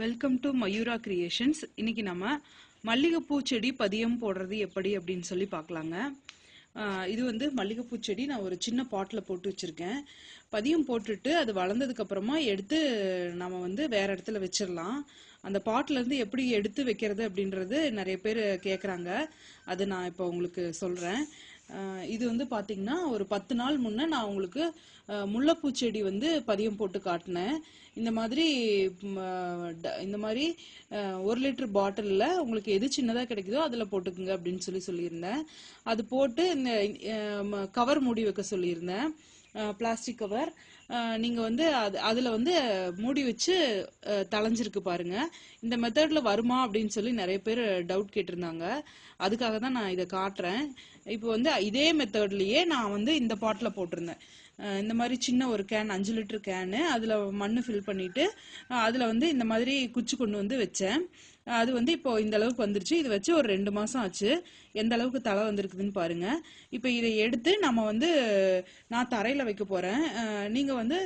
Welcome to Mayura creations இன்னைக்கு நம்ம மல்லிகைப்பூ செடி பதியம் போடுறது எப்படி அப்படின்னு சொல்லி பார்க்கலாங்க. இது வந்து மல்லிகைப்பூ செடி நான் ஒரு சின்ன பாட்டில் போட்டு வச்சுருக்கேன். பதியம் போட்டுட்டு அது வளர்ந்ததுக்கு அப்புறமா எடுத்து நம்ம வந்து வேற இடத்துல வச்சிடலாம். அந்த பாட்டில இருந்து எப்படி எடுத்து வைக்கிறது அப்படின்றது நிறைய பேர் கேட்குறாங்க அது நான் இப்போ உங்களுக்கு சொல்றேன். இது வந்து பாத்தீங்கன்னா ஒரு பத்து நாள் முன்ன நான் உங்களுக்கு முல்லைப்பூச்செடி முல்லைப்பூ செடி வந்து பதியம் போட்டு காட்டினேன். இந்த மாதிரி ட- இந்த மாதிரி ஒரு லிட்டர் பாட்டிலில் உங்களுக்கு எது சின்னதாக கிடைக்குதோ அதில் போட்டுக்குங்க அப்படின்னு சொல்லி சொல்லியிருந்தேன். அது போட்டு இந்த கவர் மூடி வைக்க சொல்லியிருந்தேன். பிளாஸ்டிக் கவர் நீங்கள் வந்து அது அதில் வந்து மூடி வச்சு அஹ், தளைஞ்சிருக்கு பாருங்க. இந்த மெத்தடில் வருமா அப்படின்னு சொல்லி நிறைய பேர் டவுட் கேட்டிருந்தாங்க. அதுக்காக தான் நான் இதை காட்டுறேன். இப்போ வந்து இதே மெத்தட்லயே நான் வந்து இந்த பாட்டில் போட்டிருந்தேன். இந்த மாதிரி சின்ன ஒரு கேன் அஞ்சு லிட்டர் கேனு அதில் மண்ணு ஃபில் பண்ணிட்டு அதில் வந்து இந்த மாதிரி குச்சி கொண்டு வந்து வச்சேன். அது வந்து இப்போ இந்த அளவுக்கு வந்துருச்சு. இது வச்சு ஒரு ரெண்டு மாசம் ஆச்சு. எந்த அளவுக்கு தலை வந்திருக்குதுன்னு பாருங்க. இப்போ இதை எடுத்து நம்ம வந்து நான் தரையில வைக்க போறேன். நீங்கள் நீங்க வந்து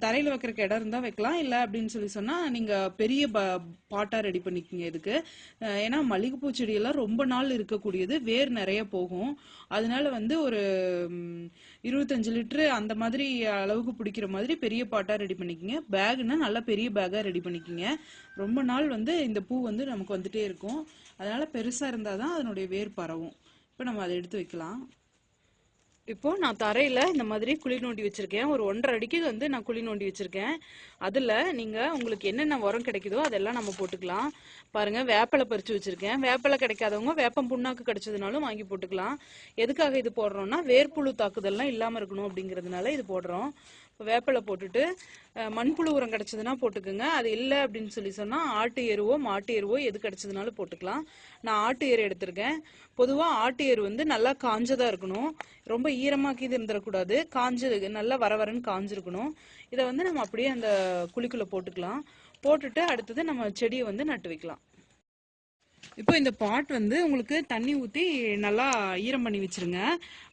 தரையில் தரையில வைக்கிறக்கு இடம் இருந்தால் வைக்கலாம். இல்லை அப்படின்னு சொல்லி சொன்னா நீங்க பெரிய ப- பாட்டா ரெடி பண்ணிக்கிங்க இதுக்கு. ஏன்னா மல்லிகைப்பூ செடியெல்லாம் ரொம்ப நாள் இருக்கக்கூடியது. வேர் நிறைய போகும். அதனால வந்து ஒரு இருபத்தஞ்சு லிட்டரு அந்த மாதிரி அளவுக்கு பிடிக்கிற மாதிரி பெரிய பாட்டாக ரெடி பண்ணிக்கங்க. பேக்னா நல்லா பெரிய பேக்காக ரெடி பண்ணிக்கிங்க. ரொம்ப நாள் வந்து இந்த பூ வந்து நமக்கு வந்துட்டே இருக்கும். அதனால் பெருசாக இருந்தால் தான் அதனுடைய வேர் பரவும். இப்போ நம்ம அதை எடுத்து வைக்கலாம். இப்போ நான் தரையில இந்த மாதிரி குழி நோண்டி வச்சிருக்கேன். ஒரு ஒன்றரை அடிக்கு வந்து நான் குழி நோண்டி வச்சிருக்கேன். அதுல நீங்க உங்களுக்கு என்னென்ன உரம் கிடைக்குதோ அதெல்லாம் நம்ம போட்டுக்கலாம். பாருங்க வேப்பிலை பறிச்சு வச்சிருக்கேன். வேப்பலை கிடைக்காதவங்க வேப்பம் புண்ணாக்கு கிடைச்சதுனாலும் வாங்கி போட்டுக்கலாம். எதுக்காக இது போடுறோம்னா வேர்ப்புழு தாக்குதல்லாம் இல்லாம இருக்கணும் அப்படிங்கறதுனால இது போடுறோம். இப்போ வேப்பிலை போட்டுட்டு மண்புழு உரம் கிடைச்சதுன்னா போட்டுக்கோங்க. அது இல்லை அப்படின்னு சொல்லி சொன்னா ஆட்டு எருவோ மாட்டு எருவோ எது கிடைச்சதுனாலும் போட்டுக்கலாம். நான் ஆட்டு எரு எடுத்திருக்கேன். பொதுவா ஆட்டு எரு வந்து நல்லா காஞ்சதா இருக்கணும். ரொம்ப ஈரமாக்கி இது இருந்துடக்கூடாது. காஞ்சது நல்லா வர வரன்னு காஞ்சிருக்கணும். இதை வந்து நம்ம அப்படியே அந்த குழிக்குள்ளே போட்டுக்கலாம். போட்டுட்டு அடுத்தது நம்ம செடியை வந்து நட்டு வைக்கலாம். இப்போ இந்த பாட் வந்து உங்களுக்கு தண்ணி ஊற்றி நல்லா ஈரம் பண்ணி வச்சிருங்க.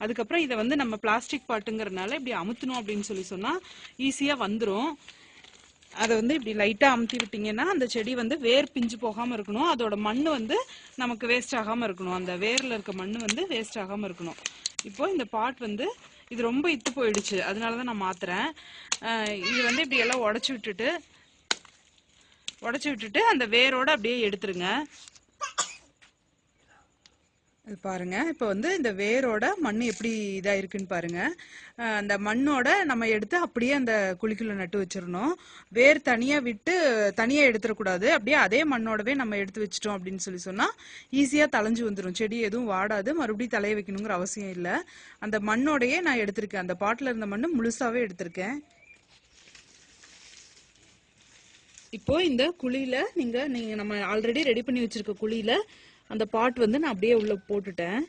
அதுக்கப்புறம் இதை வந்து நம்ம பிளாஸ்டிக் பாட்டுங்கிறதுனால இப்படி அமுத்தணும் அப்படின்னு சொல்லி சொன்னால் ஈஸியாக வந்துடும் அதை வந்து இப்படி லைட்டாக அமுத்தி விட்டீங்கன்னா அந்த செடி வந்து வேர் பிஞ்சு போகாமல் இருக்கணும். அதோட மண் வந்து நமக்கு வேஸ்ட் ஆகாமல் இருக்கணும். அந்த வேரில் இருக்க மண் வந்து வேஸ்ட் ஆகாமல் இருக்கணும். இப்போ இந்த பாட் வந்து இது ரொம்ப இத்து போயிடுச்சு. அதனால தான் நான் மாத்துறேன். இது வந்து இப்படி எல்லாம் உடச்சி விட்டுட்டு உடச்சி விட்டுட்டு அந்த வேரோட அப்படியே எடுத்துருங்க. இது பாருங்க. இப்போ வந்து இந்த வேரோட மண் எப்படி இதாக இருக்குன்னு பாருங்க அந்த மண்ணோட நம்ம எடுத்து அப்படியே அந்த குழிக்குள்ள நட்டு வச்சிடணும். வேர் தனியாக விட்டு தனியாக எடுத்துடக்கூடாது. அப்படியே அதே மண்ணோடவே நம்ம எடுத்து வச்சிட்டோம் அப்படின்னு சொல்லி சொன்னால் ஈஸியாக தலைஞ்சு வந்துடும் செடி எதுவும் வாடாது. மறுபடியும் தலைய வைக்கணுங்கிற அவசியம் இல்லை. அந்த மண்ணோடையே நான் எடுத்திருக்கேன். அந்த பாட்டில் இருந்த மண் முழுசாகவே எடுத்திருக்கேன். இப்போ இந்த குழியில நீங்க நீங்க நம்ம ஆல்ரெடி ரெடி பண்ணி வச்சிருக்க குழியில அந்த பாட் வந்து நான் அப்படியே உள்ள போட்டுட்டேன்.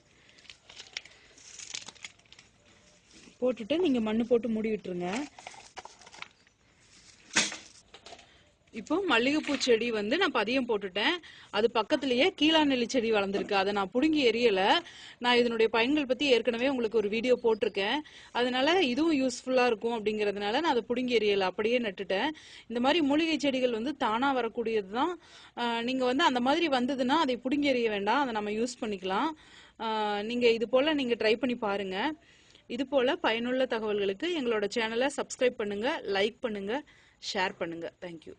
போட்டுட்டு நீங்க மண்ணு போட்டு மூடி விட்டுருங்க. இப்போ மல்லிகைப்பூ செடி வந்து நான் பதியம் போட்டுட்டேன். அது பக்கத்துலயே கீழாநெல்லி செடி வளர்ந்துருக்கு. அதை நான் புடுங்கி எரியல. நான் இதனுடைய பயன்கள் பத்தி ஏற்கனவே உங்களுக்கு ஒரு வீடியோ போட்டிருக்கேன். அதனால இதுவும் யூஸ்ஃபுல்லா இருக்கும் அப்படிங்கறதுனால நான் அதை புடுங்கி எரியல. அப்படியே நட்டுட்டேன். இந்த மாதிரி மூலிகை செடிகள் வந்து தானா வரக்கூடியது தான். நீங்க வந்து அந்த மாதிரி வந்ததுன்னா அதை புடுங்கி எறிய வேண்டாம். அதை நம்ம யூஸ் பண்ணிக்கலாம். நீங்க இது போல நீங்க ட்ரை பண்ணி பாருங்க. இது போல பயனுள்ள தகவல்களுக்கு எங்களோட சேனலை சப்ஸ்கிரைப் பண்ணுங்க லைக் பண்ணுங்க ஷேர் பண்ணுங்க. தேங்க்யூ